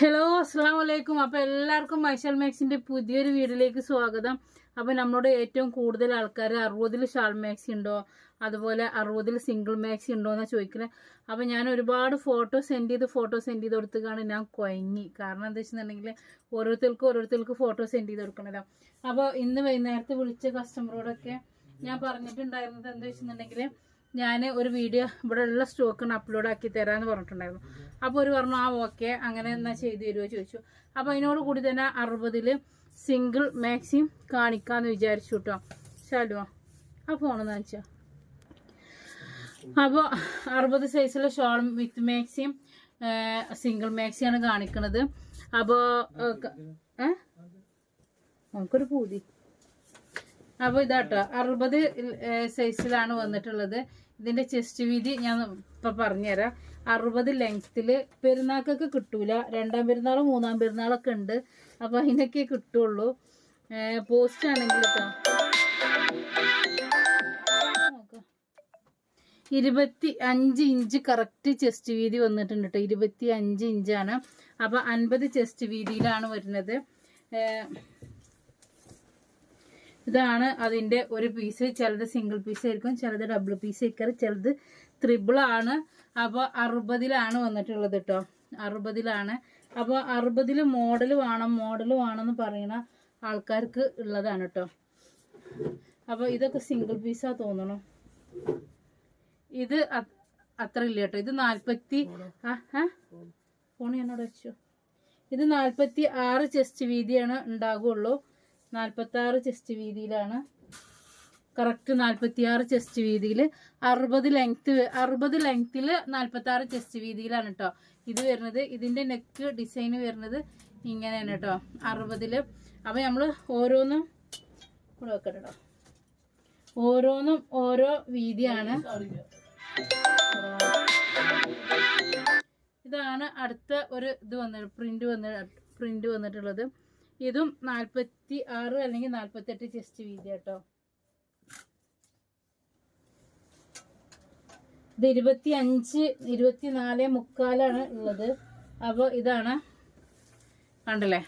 Hello അസ്സാം വലൈക്കും അപ്പോൾ എല്ലാവർക്കും മൈഷൽ മാക്സിന്റെ പുതിയൊരു വീഡിയോയിലേക്ക് സ്വാഗതം. അപ്പോൾ നമ്മളോട് ഏറ്റവും കൂടുതൽ ആൾക്കാർ അറുപതിൽ ഷാൾ മാക്സി ഉണ്ടോ? അതുപോലെ അറുപതിൽ സിംഗിൾ മാക്സി ഉണ്ടോ എന്നാണ് ചോദിക്കുന്നത് അപ്പോൾ ഞാൻ ഒരുപാട് ഫോട്ടോ സെൻഡ് ചെയ്ത് ഫോട്ടോ സെൻഡ് ചെയ്ത് കൊടുത്തുകാണ് ഞാൻ കൊയങ്ങി. കാരണം എന്താ വെച്ചിട്ടുണ്ടെങ്കിൽ ഓരോരുത്തർക്കും ഓരോരുത്തർക്കും ഫോട്ടോ സെൻഡ് ചെയ്ത് കൊടുക്കണല്ലോ അപ്പോൾ ഇന്ന് വൈകുന്നേരത്തെ വിളിച്ച കസ്റ്റമറോടൊക്കെ ഞാൻ പറഞ്ഞിട്ടുണ്ടായിരുന്നത് എന്താ വെച്ചിട്ടുണ്ടെങ്കിൽ ഞാൻ ഒരു വീഡിയോ ഇവിടെ ഉള്ള സ്റ്റോക്കിന് അപ്ലോഡ് ആക്കി തരാമെന്ന് പറഞ്ഞിട്ടുണ്ടായിരുന്നു. അപ്പോൾ ഒരു പറഞ്ഞു ആ ഓക്കെ അങ്ങനെ എന്നാൽ ചെയ്തു തരുമോ ചോദിച്ചു. അപ്പോൾ അതിനോട് കൂടി തന്നെ അറുപതിൽ സിംഗിൾ മാക്സിം കാണിക്കാമെന്ന് വിചാരിച്ചു കേട്ടോ ശാലുവോ ആ ഫോണെന്ന് വെച്ചാൽ അപ്പോൾ അറുപത് സൈസിലെ ഷോൾ വിത്ത് മാക്സിം സിംഗിൾ മാക്സിയാണ് കാണിക്കുന്നത് അപ്പോൾ നമുക്കൊരു പൂതി. അപ്പോൾ ഇതാട്ടോ അറുപത് സൈസിലാണ് വന്നിട്ടുള്ളത്. ഇതിന്റെ ചെസ്റ്റ് വീതി ഞാൻ ഇപ്പം പറഞ്ഞുതരാം. അറുപത് ലെങ്ത്തിൽ പെരുന്നാൾക്കൊക്കെ കിട്ടൂല. രണ്ടാം പെരുന്നാളും മൂന്നാം പെരുന്നാളൊക്കെ ഉണ്ട്. അപ്പം അതിനൊക്കെ കിട്ടുള്ളൂ. പോസ്റ്റ് ആണെങ്കിൽ ഇരുപത്തി അഞ്ച് ഇഞ്ച് കറക്റ്റ് ചെസ്റ്റ് വീതി വന്നിട്ടുണ്ട് കേട്ടോ ഇരുപത്തി അഞ്ച് ഇഞ്ചാണ് അപ്പം അൻപത് ചെസ്റ്റ് വീതിയിലാണ് വരുന്നത്. ഇതാണ് അതിന്റെ ഒരു പീസ് ചിലത് സിംഗിൾ പീസ് ആയിരിക്കും ചിലത് ഡബിൾ പീസ് ആയിരിക്കും ചിലത് ത്രിബിൾ ആണ്. അപ്പോൾ അറുപതിലാണ് വന്നിട്ടുള്ളത് കേട്ടോ അറുപതിലാണ്. അപ്പോൾ അറുപതിൽ മോഡൽ വേണം മോഡൽ വേണമെന്ന് പറയുന്ന ആൾക്കാർക്ക് ഉള്ളതാണ് കേട്ടോ അപ്പോൾ ഇതൊക്കെ സിംഗിൾ പീസാ തോന്നണം. ഇത് അത്ര ഇല്ല കേട്ടോ ഇത് നാൽപ്പത്തി ഫോൺ എന്നോട് വെച്ചു. ഇത് നാൽപ്പത്തി ആറ് ചെസ്റ്റ് വീതിയാണ് ഉണ്ടാകുള്ളൂ നാൽപ്പത്തി ആറ് ചെസ്റ്റ് വീതിയിലാണ്. കറക്റ്റ് നാൽപ്പത്തിയാറ് ചെസ്റ്റ് വീതിയിൽ അറുപത് ലെങ്ത്ത് അറുപത് ലെങ്ത്തിൽ നാൽപ്പത്താറ് ചെസ്റ്റ് വീതിയിലാണ് കേട്ടോ ഇത് വരുന്നത് ഇതിന്റെ നെക്ക് ഡിസൈൻ വരുന്നത് ഇങ്ങനെയാണ് കേട്ടോ അറുപതിൽ അപ്പോൾ നമ്മൾ ഓരോന്നും കൂടെ വെക്കട്ടെ കേട്ടോ ഓരോന്നും ഓരോ വീതിയാണ്. ഇതാണ് അടുത്ത ഒരു ഇത് വന്നത് പ്രിന്റ് വന്ന പ്രിന്റ് വന്നിട്ടുള്ളത്. ഇതും നാൽപ്പത്തി ആറ് അല്ലെങ്കിൽ നാൽപ്പത്തെട്ട് ചെസ്റ്റ് വീതി കേട്ടോ. ഇത് ഇരുപത്തി അഞ്ച് ഇരുപത്തി നാല് മുക്കാലാണ് ഉള്ളത്. അപ്പോൾ ഇതാണ് കണ്ടല്ലേ?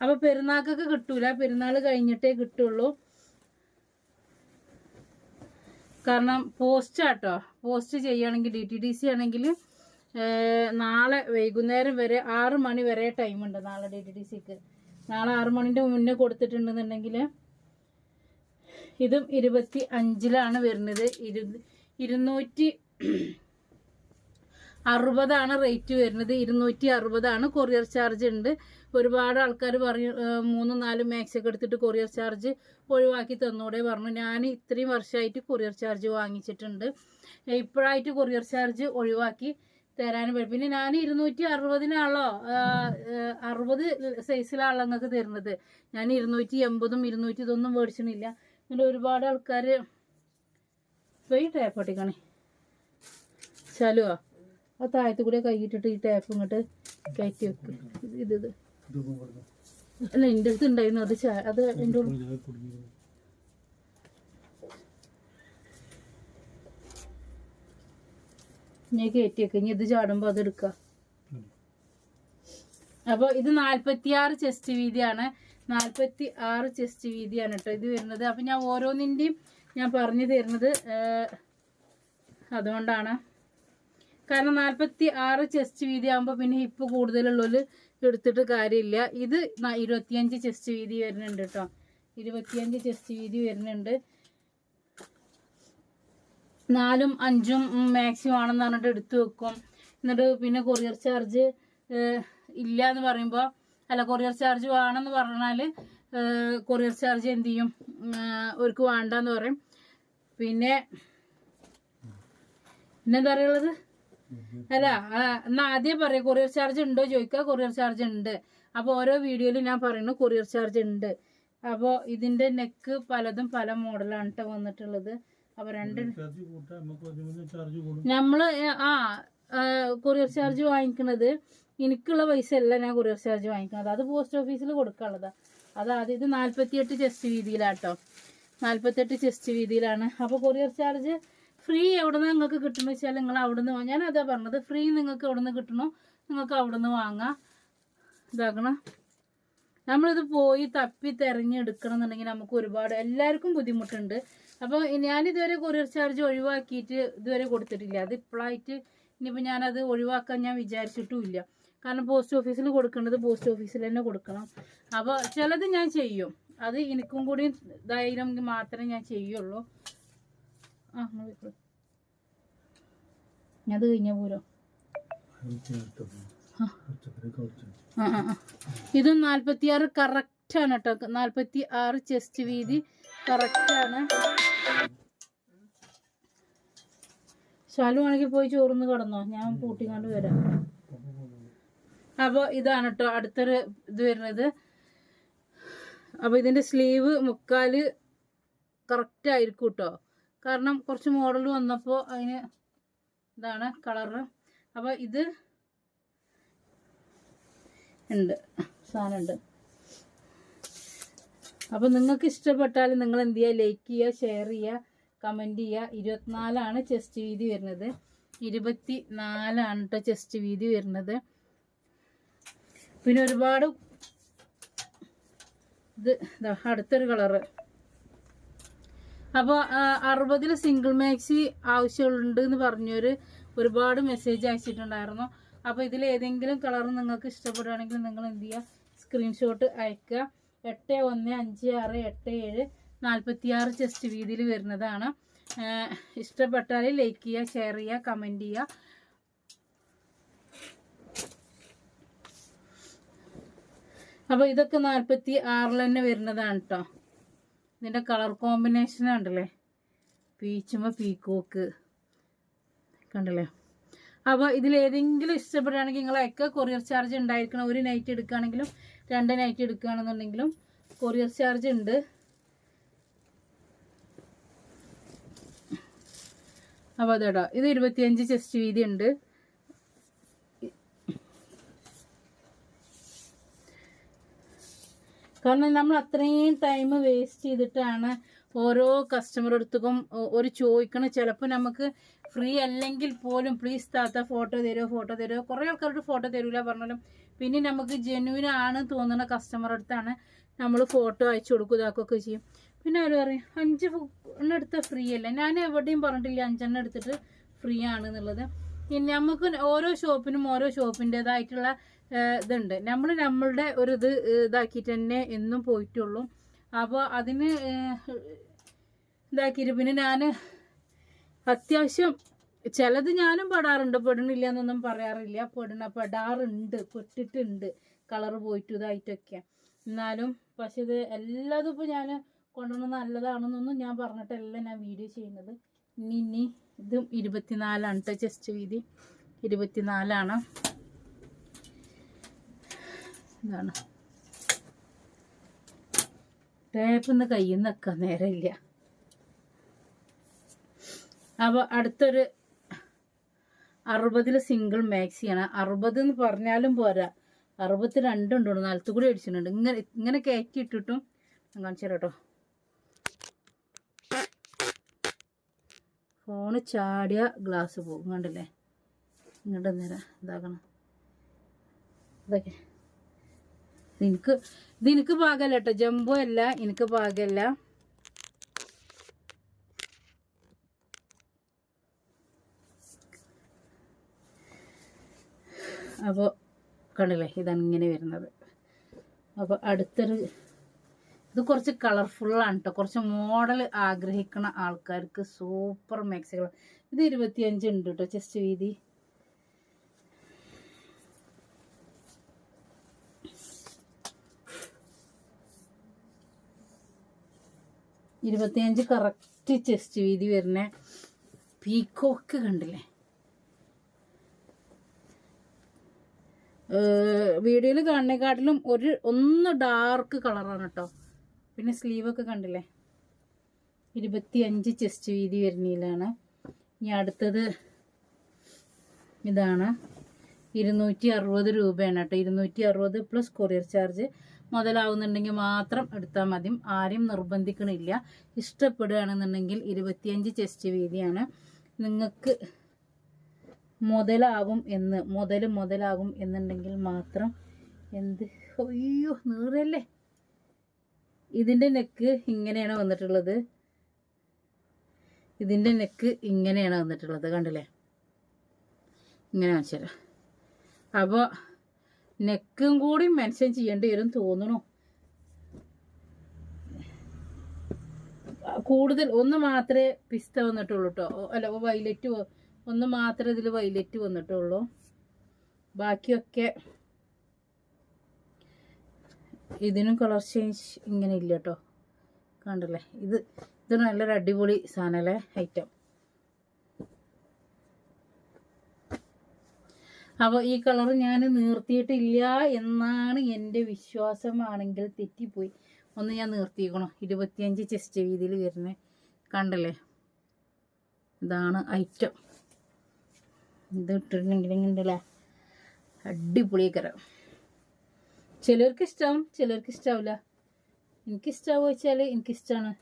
അപ്പോൾ പെരുന്നാൾക്കൊക്കെ കിട്ടൂല. പെരുന്നാൾ കഴിഞ്ഞിട്ടേ കിട്ടുള്ളൂ. കാരണം പോസ്റ്റ് ആട്ടോ. പോസ്റ്റ് ചെയ്യുകയാണെങ്കിൽ ഡി ടി ഡി സി ആണെങ്കിൽ നാളെ വൈകുന്നേരം വരെ ആറ് മണി വരെ ടൈമുണ്ട് നാളെ ഡി ടി ഡി സിക്ക് നാളെ ആറു മണിന്റെ മുന്നേ കൊടുത്തിട്ടുണ്ടെന്നുണ്ടെങ്കിൽ ഇതും ഇരുപത്തി അഞ്ചിലാണ് വരുന്നത്. ഇരു ഇരുന്നൂറ്റി അറുപതാണ് റേറ്റ് വരുന്നത്. ഇരുന്നൂറ്റി അറുപതാണ് കൊറിയർ ചാർജ് ഉണ്ട്. ഒരുപാട് ആൾക്കാർ പറഞ്ഞു മൂന്നും നാലും മാക്സ് ഒക്കെ എടുത്തിട്ട് കൊറിയർ ചാർജ് ഒഴിവാക്കി തന്നൂടെ പറഞ്ഞു. ഞാൻ ഇത്രയും വർഷമായിട്ട് കൊറിയർ ചാർജ് വാങ്ങിച്ചിട്ടുണ്ട്. ഇപ്പോഴായിട്ട് കൊറിയർ ചാർജ് ഒഴിവാക്കി. തരാനും പറ്റും പിന്നെ ഞാൻ ഇരുന്നൂറ്റി അറുപതിനാണല്ലോ അറുപത് സൈസിലാണല്ലോ നിങ്ങൾക്ക് തരുന്നത്. ഞാൻ ഇരുന്നൂറ്റി എൺപതും ഇരുന്നൂറ്റി ഇതൊന്നും മേടിച്ചിട്ടില്ല. ഇങ്ങനെ ഒരുപാട് ആൾക്കാർ പോയി ടാപ്പ് പൊട്ടിക്കണേ ചലുവാ ആ താഴത്ത് കൂടെ കൈയിട്ടിട്ട് ഈ ടാപ്പ് ഇങ്ങോട്ട് കയറ്റി വെക്കും. ഇത് ഇത് അല്ല എന്റെ അടുത്ത് ഉണ്ടായിരുന്നു. അത് അത് എന്റെ ഞാൻ കയറ്റി വെക്ക. ഇനി ഇത് ചാടുമ്പോ അത് എടുക്കാം. അപ്പൊ ഇത് നാല്പത്തിയാറ് ചെസ്റ്റ് വീതിയാണ്. നാല്പത്തി ആറ് ചെസ്റ്റ് വീതിയാണ് കേട്ടോ ഇത് വരുന്നത്. അപ്പൊ ഞാൻ ഓരോന്നിന്റെയും ഞാൻ പറഞ്ഞു തരുന്നത് അതുകൊണ്ടാണ്. കാരണം നാല്പത്തി ആറ് ചെസ്റ്റ് വീതി ആകുമ്പോൾ പിന്നെ ഹിപ്പ് കൂടുതലുള്ളവര് എടുത്തിട്ട് കാര്യമില്ല. ഇത് ഇരുപത്തിയഞ്ച് ചെസ്റ്റ് വീതി വരുന്നുണ്ട് കേട്ടോ ഇരുപത്തിയഞ്ച് ചെസ്റ്റ് വീതി വരുന്നുണ്ട്. നാലും അഞ്ചും മാക്സിമം ആണെന്ന് പറഞ്ഞിട്ട് എടുത്തു വെക്കും. എന്നിട്ട് പിന്നെ കൊറിയർ ചാർജ് ഇല്ല എന്ന് പറയുമ്പോൾ അല്ല കൊറിയർ ചാർജ് വേണമെന്ന് പറഞ്ഞാൽ കൊറിയർ ചാർജ് എന്ത് ചെയ്യും? അവർക്ക് വേണ്ടെന്ന് പറയും. പിന്നെ പിന്നെന്താ പറയുള്ളത് അല്ല എന്നാ ആദ്യം പറയാം കൊറിയർ ചാർജ് ഉണ്ടോ ചോദിക്കുക. കൊറിയർ ചാർജ് ഉണ്ട്. അപ്പോൾ ഓരോ വീഡിയോയിലും ഞാൻ പറയുന്നു കൊറിയർ ചാർജ് ഉണ്ട്. അപ്പോൾ ഇതിന്റെ നെക്ക് പലതും പല മോഡലാണ് കേട്ടോ വന്നിട്ടുള്ളത്. അപ്പോൾ രണ്ട് നമ്മൾ ആ കൊറിയർ ചാർജ് വാങ്ങിക്കണത് എനിക്കുള്ള പൈസ അല്ല ഞാൻ കൊറിയർ ചാർജ് വാങ്ങിക്കുന്നത് അത് പോസ്റ്റ് ഓഫീസിൽ കൊടുക്കാനുള്ളതാ. അത് ആദ്യം ഇത് നാല്പത്തിയെട്ട് ചെസ്റ്റ് വീതിയിലാട്ടോ. നാല്പത്തെട്ട് ചെസ്റ്റ് വീതിയിലാണ്. അപ്പോൾ കൊറിയർ ചാർജ് ഫ്രീ എവിടെ നിന്ന് നിങ്ങൾക്ക് കിട്ടണമെന്ന് വെച്ചാൽ നിങ്ങൾ അവിടെ നിന്ന് ഞാൻ അതാ പറഞ്ഞത് ഫ്രീ നിങ്ങൾക്ക് എവിടെ നിന്ന് കിട്ടണോ നിങ്ങൾക്ക് അവിടെ നിന്ന് വാങ്ങാം. ഇതാക്കണം. നമ്മളിത് പോയി തപ്പി തെരഞ്ഞെടുക്കണം എന്നുണ്ടെങ്കിൽ നമുക്ക് ഒരുപാട് എല്ലാവർക്കും ബുദ്ധിമുട്ടുണ്ട്. അപ്പോൾ ഞാനിതുവരെ കൊറിയർ ചാർജ് ഒഴിവാക്കിയിട്ട് ഇതുവരെ കൊടുത്തിട്ടില്ല. അത് ഇപ്പോഴായിട്ട് ഇനിയിപ്പോൾ ഞാനത് ഒഴിവാക്കാൻ ഞാൻ വിചാരിച്ചിട്ടുമില്ല. കാരണം പോസ്റ്റ് ഓഫീസിൽ കൊടുക്കേണ്ടത് പോസ്റ്റ് ഓഫീസിൽ തന്നെ കൊടുക്കണം. അപ്പോൾ ചിലത് ഞാൻ ചെയ്യും. അത് എനിക്കും കൂടി ധൈര്യം മാത്രമേ ഞാൻ ചെയ്യുള്ളൂ. ആ അത് കഴിഞ്ഞ ആ. ആ. ഇതും കറക്റ്റ് ആണ് കേട്ടോ നാൽപ്പത്തി ആറ് ചെസ്റ്റ് വീതി കറക്റ്റ് ആണ്. ശാലു ആണെങ്കിൽ പോയി ചോറുന്ന് കിടന്നോ? ഞാൻ പൂട്ടിക്കൊണ്ട് വരാം. അപ്പോൾ ഇതാണ് കേട്ടോ അടുത്തൊരു ഇത് വരുന്നത്. അപ്പോൾ ഇതിന്റെ സ്ലീവ് മുക്കാൽ കറക്റ്റ് ആയിരിക്കും കേട്ടോ കാരണം കുറച്ച് മോഡൽ വന്നപ്പോൾ അതിന് ഇതാണ് കളറ് അപ്പോൾ ഇത് ഉണ്ട്. സാധനമുണ്ട്. അപ്പോൾ നിങ്ങൾക്ക് ഇഷ്ടപ്പെട്ടാൽ നിങ്ങൾ എന്ത് ചെയ്യുക? ലൈക്ക് ചെയ്യുക ഷെയർ ചെയ്യുക കമന്റ് ചെയ്യുക. ഇരുപത്തിനാലാണ് ചെസ്റ്റ് വീതി വരുന്നത്. ഇരുപത്തി നാലാണ് കേട്ടോ ചെസ്റ്റ് വീതി വരുന്നത്. പിന്നെ ഒരുപാട് ഇത് അടുത്തൊരു കളറ് അപ്പോൾ അറുപതിൽ സിംഗിൾ മാക്സി ആവശ്യമുണ്ട് എന്ന് പറഞ്ഞൊരു ഒരുപാട് മെസ്സേജ് അയച്ചിട്ടുണ്ടായിരുന്നു. അപ്പോൾ ഇതിൽ ഏതെങ്കിലും കളർ നിങ്ങൾക്ക് ഇഷ്ടപ്പെടുകയാണെങ്കിൽ നിങ്ങൾ എന്ത് ചെയ്യുക സ്ക്രീൻഷോട്ട് അയക്കുക. എട്ട് ഒന്ന് അഞ്ച് ആറ് എട്ട് ഏഴ് നാൽപ്പത്തി ആറ് ചെസ്റ്റ് വീതിയിൽ വരുന്നതാണ്. ഇഷ്ടപ്പെട്ടാൽ ലൈക്ക് ചെയ്യുക ഷെയർ ചെയ്യുക കമന്റ് ചെയ്യുക. അപ്പോൾ ഇതൊക്കെ നാൽപ്പത്തി ആറിൽ തന്നെ വരുന്നതാണ് കേട്ടോ ഇതിന്റെ കളർ കോമ്പിനേഷൻ പീച്ചുമ്പോൾ പീക്കോക്ക് കണ്ടല്ലേ? അപ്പോൾ ഇതിൽ ഏതെങ്കിലും ഇഷ്ടപ്പെടുകയാണെങ്കിൽ നിങ്ങളൊക്കെ കൊറിയർ ചാർജ് ഉണ്ടായിരിക്കണം. ഒരു നൈറ്റ് എടുക്കുകയാണെങ്കിലും രണ്ട് നൈറ്റ് എടുക്കുകയാണെന്നുണ്ടെങ്കിലും കൊറിയർ ചാർജ് ഉണ്ട്. അപ്പോൾ അതേടാ ഇത് ഇരുപത്തിയഞ്ച് ചെസ്റ്റ് വീതി ഉണ്ട്. കാരണം നമ്മൾ അത്രയും ടൈം വേസ്റ്റ് ചെയ്തിട്ടാണ് ഓരോ കസ്റ്റമർ അടുത്തും ഒരു ചോദിക്കണം. ചിലപ്പോൾ നമുക്ക് ഫ്രീ അല്ലെങ്കിൽ പോലും പ്ലീസ് താത്ത ഫോട്ടോ തരുമോ ഫോട്ടോ തരുമോ കുറേ ആൾക്കാരോട് ഫോട്ടോ തരൂല പറഞ്ഞാലും. പിന്നെ നമുക്ക് ജെന്യൂൻ ആണ് തോന്നുന്ന കസ്റ്റമർ അടുത്താണ് നമ്മൾ ഫോട്ടോ അയച്ചു കൊടുക്കും ഇതാക്കുകയൊക്കെ ചെയ്യും. പിന്നെ അവർ പറയും അഞ്ച് എണ്ണം എടുത്താൽ ഫ്രീ അല്ല? ഞാൻ എവിടെയും പറഞ്ഞിട്ടില്ല അഞ്ചെണ്ണം എടുത്തിട്ട് ഫ്രീ ആണ് എന്നുള്ളത് പിന്നെ നമുക്ക് ഓരോ ഷോപ്പിനും ഓരോ ഷോപ്പിന്റെതായിട്ടുള്ള ഇതുണ്ട്. നമ്മൾ നമ്മളുടെ ഒരു ഇത് ഇതാക്കിയിട്ട് തന്നെ എന്നും പോയിട്ടുള്ളൂ. അപ്പോൾ അതിന് ഇതാക്കിയിട്ട് പിന്നെ ഞാൻ അത്യാവശ്യം ചിലത് ഞാനും പെടാറുണ്ട്. പെടണില്ല എന്നൊന്നും പറയാറില്ല. പെടണ പെടാറുണ്ട്. പെട്ടിട്ടുണ്ട്. കളർ പോയിട്ട് ഇതായിട്ടൊക്കെ എന്നാലും പക്ഷെ ഇത് എല്ലാതും ഇപ്പോൾ ഞാൻ കൊണ്ടുവന്ന നല്ലതാണെന്നൊന്നും ഞാൻ പറഞ്ഞിട്ടല്ല ഞാൻ വീഡിയോ ചെയ്യുന്നത്. ഇനി ഇനി ഇതും ഇരുപത്തിനാലാണ് കേട്ടോ ചെസ്റ്റ് വീതി. ഇരുപത്തിനാലാണ്. ഇതാണ്. ടേപ്പ് ഒന്ന് കയ്യിൽ നിന്ന് നേരമില്ല. അപ്പോൾ അടുത്തൊരു അറുപതിൽ സിംഗിൾ മാക്സിയാണ് അറുപത് എന്ന് പറഞ്ഞാലും പോരാ. അറുപത്തി രണ്ടുണ്ട് നിലത്ത് കൂടി അടിച്ചിട്ടുണ്ട്. ഇങ്ങനെ ഇങ്ങനെ കയറ്റി ഇട്ടിട്ടും ഞാൻ കാണിച്ചു തരാം കേട്ടോ. ഫോണ് ചാടിയ ഗ്ലാസ് പോകും. കണ്ടില്ലേ? ഇങ്ങോട്ട് നേരം ഇതാക്കണം. ഇതൊക്കെ. എനിക്ക് ഇത് എനിക്ക് പാകല്ല കേട്ടോ. ജമ്പോ അല്ല എനിക്ക് പാകല്ല. അപ്പോൾ കണ്ടില്ലേ? ഇതാണ് ഇങ്ങനെ വരുന്നത്. അപ്പോൾ അടുത്തൊരു ഇത് കുറച്ച് കളർഫുള്ളാണ് കേട്ടോ കുറച്ച് മോഡൽ ആഗ്രഹിക്കുന്ന ആൾക്കാർക്ക് സൂപ്പർ മാക്സികൾ ഇത് ഇരുപത്തിയഞ്ച് ഉണ്ട് കേട്ടോ ചെസ്റ്റ് വീതി. ഇരുപത്തിയഞ്ച് കറക്റ്റ് ചെസ്റ്റ് വീതി വരുന്ന പീക്കോക്ക് കണ്ടില്ലേ? വീഡിയോയിൽ കാണുന്നേക്കാട്ടിലും ഒരു ഒന്ന് ഡാർക്ക് കളറാണ് കേട്ടോ പിന്നെ സ്ലീവൊക്കെ കണ്ടില്ലേ? ഇരുപത്തി അഞ്ച് ചെസ്റ്റ് വീതി വരുന്നതിലാണ്. ഇനി അടുത്തത് ഇതാണ്. ഇരുന്നൂറ്റി അറുപത് രൂപയാണ് കേട്ടോ ഇരുന്നൂറ്റി അറുപത് പ്ലസ് കൊറിയർ ചാർജ് മുതലാവുന്നുണ്ടെങ്കിൽ മാത്രം എടുത്താൽ മതി. ആരും നിർബന്ധിക്കണില്ല. ഇഷ്ടപ്പെടുകയാണെന്നുണ്ടെങ്കിൽ ഇരുപത്തിയഞ്ച് ചെസ്റ്റ് വീതിയാണ്. നിങ്ങൾക്ക് മുതലാകും എന്ന് മുതൽ മുതലാകും എന്നുണ്ടെങ്കിൽ മാത്രം എന്ത്? അയ്യോ നീറല്ലേ? ഇതിന്റെ നെക്ക് ഇങ്ങനെയാണ് വന്നിട്ടുള്ളത്. ഇതിന്റെ നെക്ക് ഇങ്ങനെയാണ് വന്നിട്ടുള്ളത്. കണ്ടില്ലേ? ഇങ്ങനെ കാണിച്ചുതരാം അപ്പോൾ നെക്കും കൂടി മെൻഷൻ ചെയ്യേണ്ടി വരും തോന്നണു കൂടുതൽ ഒന്ന് മാത്രമേ പിസ്ത വന്നിട്ടുള്ളൂ കേട്ടോ അല്ല വൈലറ്റ് ഒന്ന് മാത്രമേ ഇതിൽ വൈലറ്റ് വന്നിട്ടുള്ളൂ. ബാക്കിയൊക്കെ ഇതിനും കളർ ചേഞ്ച് ഇങ്ങനെ ഇല്ല കേട്ടോ കണ്ടല്ലേ? ഇത് ഇത് നല്ലൊരു അടിപൊളി സാധനമല്ലേ ഐറ്റം അപ്പോൾ ഈ കളർ ഞാൻ നിർത്തിയിട്ടില്ല എന്നാണ് എന്റെ വിശ്വാസമാണെങ്കിൽ തെറ്റിപ്പോയി. ഒന്ന് ഞാൻ നിർത്തിയേക്കണം? ഇരുപത്തിയഞ്ച് ചെസ്റ്റ് വീതിയിൽ വരുന്നത് കണ്ടല്ലേ? ഇതാണ് ഐറ്റം ഇത് ഇട്ടിട്ടുണ്ടെങ്കിൽ ഉണ്ടല്ലേ അടിപൊളിയേക്കരം. ചിലർക്ക് ഇഷ്ടമാവും ചിലർക്ക് ഇഷ്ടാവില്ല എനിക്കിഷ്ടാവുക വെച്ചാൽ എനിക്കിഷ്ടമാണ്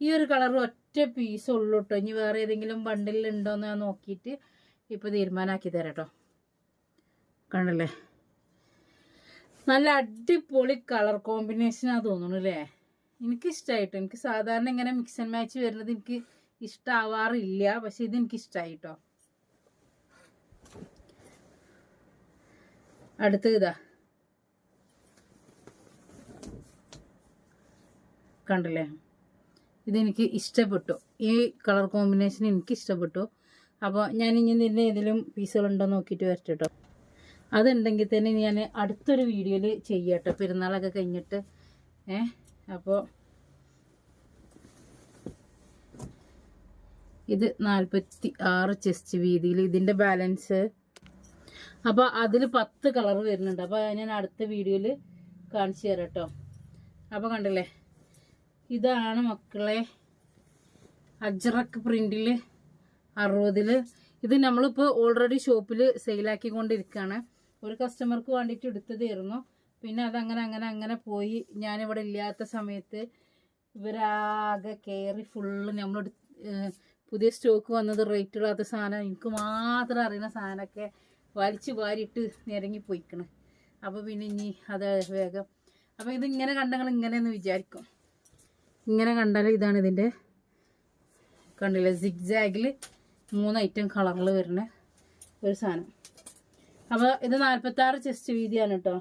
ഈ ഒരു കളർ ഒറ്റ പീസ് ഉള്ളൂ കേട്ടോ ഇനി വേറെ ഏതെങ്കിലും ബണ്ടിൽ ഉണ്ടോയെന്ന് ഞാൻ നോക്കിയിട്ട് ഇപ്പോൾ തീരുമാനമാക്കി തരാം കേട്ടോ കണ്ടല്ലേ? നല്ല അടിപൊളി കളർ കോമ്പിനേഷനാണ് തോന്നുന്നു അല്ലേ എനിക്കിഷ്ടമായിട്ടോ എനിക്ക് സാധാരണ ഇങ്ങനെ മിക്സ് ആൻഡ് മാച്ച് വരുന്നത് എനിക്ക് ഇഷ്ടമാവാറില്ല പക്ഷെ ഇത് എനിക്ക് ഇഷ്ടമായി കേട്ടോ അടുത്ത ഇതാ. കണ്ടില്ലേ? ഇതെനിക്ക് ഇഷ്ടപ്പെട്ടു. ഈ കളർ കോമ്പിനേഷൻ എനിക്ക് ഇഷ്ടപ്പെട്ടു. അപ്പോൾ ഞാൻ ഇനി നിന്നെ ഏതെങ്കിലും പീസുകളുണ്ടോ നോക്കിയിട്ട് വരട്ടെ കേട്ടോ അതുണ്ടെങ്കിൽ തന്നെ ഞാൻ അടുത്തൊരു വീഡിയോയിൽ ചെയ്യട്ടോ. പെരുന്നാളൊക്കെ കഴിഞ്ഞിട്ട്. ഏ? അപ്പോൾ ഇത് നാൽപ്പത്തി ആറ് ചെസ്റ്റ് വീതിയിൽ ഇതിന്റെ ബാലൻസ് അപ്പോൾ അതിൽ പത്ത് കളർ വരുന്നുണ്ട്. അപ്പോൾ ഞാൻ അടുത്ത വീഡിയോയിൽ കാണിച്ചു തരാം കേട്ടോ അപ്പോൾ കണ്ടില്ലേ? ഇതാണ് മക്കളെ അജ്രക്ക് പ്രിന്റിൽ അറുപതിൽ ഇത് നമ്മളിപ്പോൾ ഓൾറെഡി ഷോപ്പിൽ സെയിലാക്കിക്കൊണ്ടിരിക്കുകയാണ് ഒരു കസ്റ്റമർക്ക് വേണ്ടിയിട്ട് എടുത്തതായിരുന്നു. പിന്നെ അതങ്ങനെ അങ്ങനെ അങ്ങനെ പോയി. ഞാനിവിടെ ഇല്ലാത്ത സമയത്ത് ഇവരാകെ കയറി ഫുള്ള് നമ്മൾ പുതിയ സ്റ്റോക്ക് വന്നത് റേറ്റ് ഇടാത്ത സാധനം. എനിക്ക് മാത്രം അറിയുന്ന സാധനമൊക്കെ വലിച്ചു വാരിയിട്ട് നിരങ്ങി പോയിക്കണ്. അപ്പോൾ പിന്നെ ഇനി അത് വേഗം. അപ്പോൾ ഇങ്ങനെ കണ്ടങ്ങൾ ഇങ്ങനെയെന്ന് വിചാരിക്കും. ഇങ്ങനെ കണ്ടാൽ ഇതാണ് ഇതിന്റെ കണ്ടില്ല? സിഗ്സാഗിൽ മൂന്ന് ഐറ്റം കളറിൽ വരുന്ന ഒരു സാധനം. അപ്പോൾ ഇത് നാൽപ്പത്താറ് ചെസ്റ്റ് വീതിയാണ് കേട്ടോ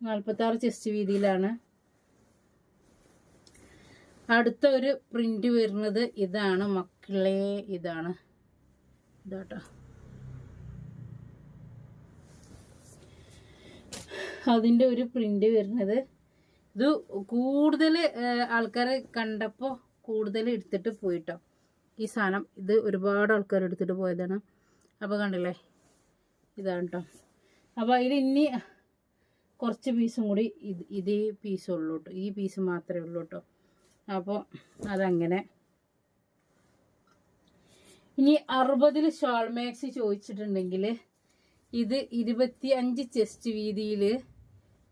നാൽപ്പത്താറ് ചെസ്റ്റ് വീതിയിലാണ്. അടുത്ത ഒരു പ്രിന്റ് വരുന്നത് ഇതാണ്. മക്കളെ ഇതാണ്. ഇതാട്ടോ. അതിന്റെ ഒരു പ്രിന്റ് വരുന്നത്. ഇത് കൂടുതൽ ആൾക്കാർ കണ്ടപ്പോൾ കൂടുതൽ എടുത്തിട്ട് പോയിട്ടോ. ഈ സാധനം ഇത് ഒരുപാട് ആൾക്കാർ എടുത്തിട്ട് പോയതാണ്. അപ്പോൾ കണ്ടില്ലേ? ഇതാണ് കേട്ടോ അപ്പോൾ അതിൽ ഇനി കുറച്ച് പീസും കൂടി ഇത് ഇതേ പീസ് ഉള്ളൂ കേട്ടോ ഈ പീസ് മാത്രമേ ഉള്ളൂ കേട്ടോ അപ്പോൾ അതങ്ങനെ. ഇനി അറുപതിൽ ഷോൾ മാക്സി ചോദിച്ചിട്ടുണ്ടെങ്കിൽ ഇത് ഇരുപത്തി അഞ്ച് ചെസ്റ്റ് വീതിയിൽ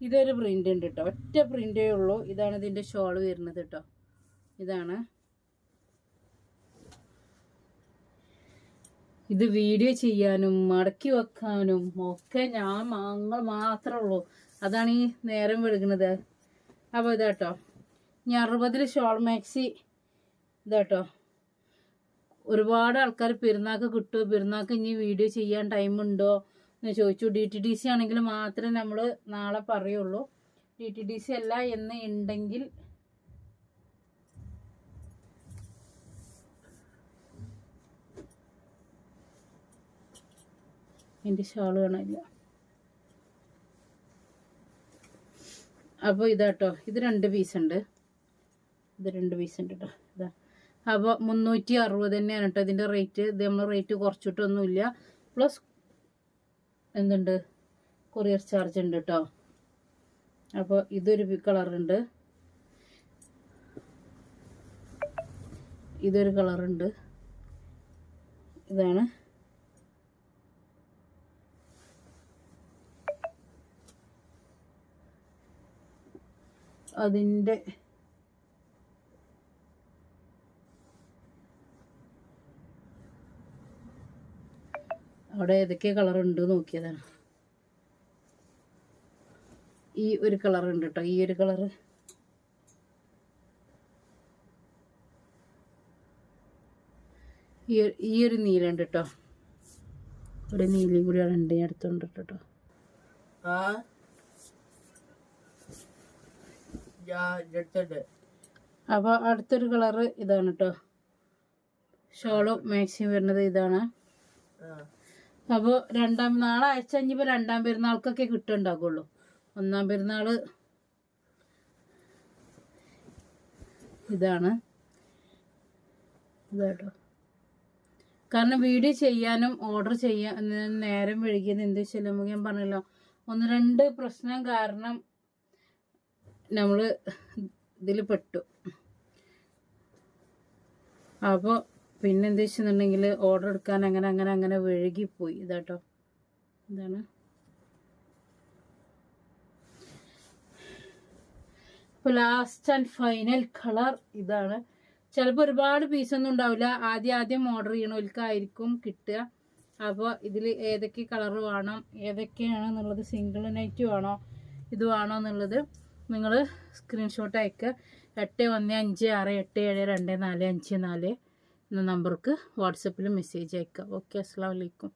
ഇതൊരു പ്രിന്റ് ഉണ്ട് കേട്ടോ ഒറ്റ പ്രിന്റേ ഉള്ളൂ. ഇതാണ് ഇതിന്റെ ഷോൾ വരുന്നത് കേട്ടോ ഇതാണ്. ഇത് വീഡിയോ ചെയ്യാനും മടക്കി വെക്കാനും ഒക്കെ ഞാൻ മാങ്ങൾ മാത്രമേ ഉള്ളൂ. അതാണ് ഈ നേരം വെളുക്കുന്നത്. അപ്പോൾ ഇതാട്ടോ ഇനി അറുപതിൽ ഷോൾ മാക്സി ഇതാട്ടോ ഒരുപാട് ആൾക്കാർ പെരുന്നാൾക്ക് കിട്ടുമോ പെരുന്നാൾക്ക് ഇനി വീഡിയോ ചെയ്യാൻ ടൈമുണ്ടോ എന്ന് ചോദിച്ചു ഡി ടി ഡി സി ആണെങ്കിൽ മാത്രമേ നമ്മൾ നാളെ പറയുള്ളൂ. ഡി ടി ഡി സി അല്ല എന്ന് ഉണ്ടെങ്കിൽ എന്റെ ഷാൾ കാണില്ല അപ്പോൾ ഇതാട്ടോ ഇത് രണ്ട് പീസ് ഉണ്ട് ഇത് രണ്ട് പീസ് ഉണ്ട് കേട്ടോ ഇതാ. അപ്പോൾ മുന്നൂറ്റി അറുപത് തന്നെയാണ് കേട്ടോ ഇതിന്റെ റേറ്റ് ഇത് നമ്മൾ റേറ്റ് കുറച്ചിട്ടൊന്നുമില്ല. പ്ലസ് എന്തുണ്ട്? കൊറിയർ ചാർജ് ഉണ്ട് കേട്ടോ അപ്പോൾ ഇതൊരു കളറുണ്ട് ഇതൊരു കളറുണ്ട് ഇതാണ്. അതിന്റെ അവിടെ ഏതൊക്കെ കളർ ഉണ്ട് നോക്കിയതാണ്. ഈ ഒരു കളർ ഉണ്ട് കേട്ടോ ഈ ഒരു കളറ് ഈ ഒരു- നീലുണ്ട് നീല ഉണ്ട് കേട്ടോ ഇവിടെ നീലയും കൂടി ഉണ്ട് ഞാൻ എടുത്തോണ്ട് കേട്ടോ അപ്പോൾ അടുത്തൊരു കളറ് ഇതാണ് കേട്ടോ ഷോളും മാക്സിമം വരുന്നത് ഇതാണ്. ആ. അപ്പോൾ രണ്ടാം നാളെ അയച്ചു കഴിഞ്ഞപ്പോൾ രണ്ടാം പെരുന്നാൾക്കൊക്കെ കിട്ടുണ്ടാകുള്ളൂ ഒന്നാം പെരുന്നാൾ ഇതാണ്. ഇതാട്ടോ കാരണം വീഡിയോ ചെയ്യാനും ഓർഡർ ചെയ്യാൻ നേരം വൈകിയത് എന്ത് വെച്ചാൽ ഞാൻ പറഞ്ഞല്ലോ. ഒന്ന് രണ്ട് പ്രശ്നം കാരണം നമ്മൾ ഇതിൽ പെട്ടു. അപ്പോൾ പിന്നെ എന്താ വെച്ചിട്ടുണ്ടെങ്കിൽ ഓർഡർ എടുക്കാൻ അങ്ങനെ അങ്ങനെ അങ്ങനെ വഴുകിപ്പോയി. ഇതാട്ടോ. എന്താണ് ഇപ്പോൾ ലാസ്റ്റ് ആൻഡ് ഫൈനൽ കളർ ഇതാണ്. ചിലപ്പോൾ ഒരുപാട് പീസൊന്നും ഉണ്ടാവില്ല. ആദ്യം ആദ്യം ഓർഡർ ചെയ്യണവർക്കായിരിക്കും കിട്ടുക. അപ്പോൾ ഇതിൽ ഏതൊക്കെ കളർ വേണം ഏതൊക്കെയാണ് എന്നുള്ളത് സിംഗിൾ നൈറ്റ് വേണോ ഇത് വേണോ എന്നുള്ളത് നിങ്ങൾ സ്ക്രീൻഷോട്ട് അയക്കുക എട്ട് ഒന്ന് അഞ്ച് ആറ് എട്ട് ഏഴ് രണ്ട് നാല് അഞ്ച് നാല്. എന്ന നമ്പർക്ക് വാട്സപ്പിൽ മെസ്സേജ് അയക്കുക. ഓക്കെ അസ്സാം വലൈക്കും